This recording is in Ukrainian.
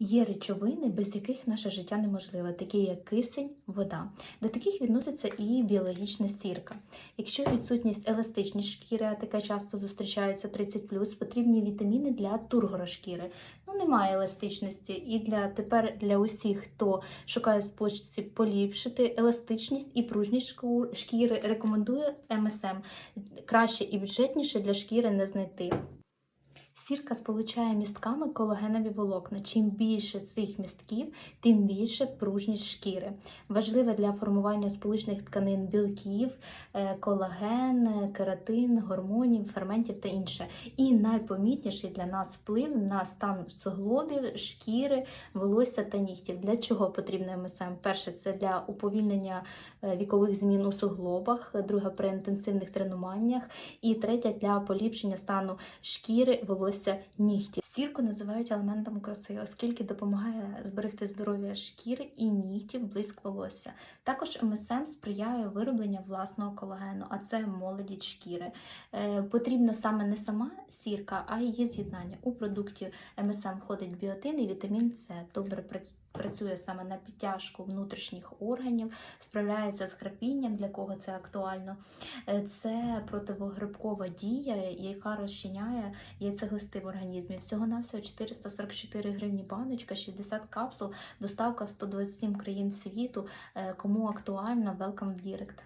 Є речовини, без яких наше життя неможливе, такі як кисень, вода. До таких відноситься і біологічна сірка. Якщо відсутність еластичної шкіри, а таке часто зустрічається 30+, потрібні вітаміни для тургора шкіри. Ну, немає еластичності. І для тепер для усіх, хто шукає спосіб поліпшити еластичність і пружність шкіри, рекомендую МСМ. Краще і бюджетніше для шкіри не знайти. Сірка сполучає містками колагенові волокна. Чим більше цих містків, тим більше пружність шкіри. Важливе для формування сполучних тканин білків, е, колаген, кератин, гормонів, ферментів та інше. І найпомітніший для нас вплив на стан суглобів, шкіри, волосся та нігтів. Для чого потрібно МСМ? Перше, це для уповільнення е, вікових змін у суглобах, друге при інтенсивних тренуваннях, і третє для поліпшення стану шкіри, волосся, нігтів. Сірку називають елементом краси, оскільки допомагає зберегти здоров'я шкіри і нігтів, блиск волосся. Також МСМ сприяє виробленню власного колагену, а це молодість шкіри. Е, потрібна саме не сама сірка, а її з'єднання. У продукті МСМ входить біотин і вітамін С. Добре прац- працює саме на підтяжку внутрішніх органів, справляється з храпінням, для кого це актуально. Е, Це противогрибкова дія, яка розчиняє яйцеглисти в організмі. Всього на всього 444 гривні баночка, 60 капсул, доставка в 127 країн світу. Е, Кому актуально, welcome в Дірект.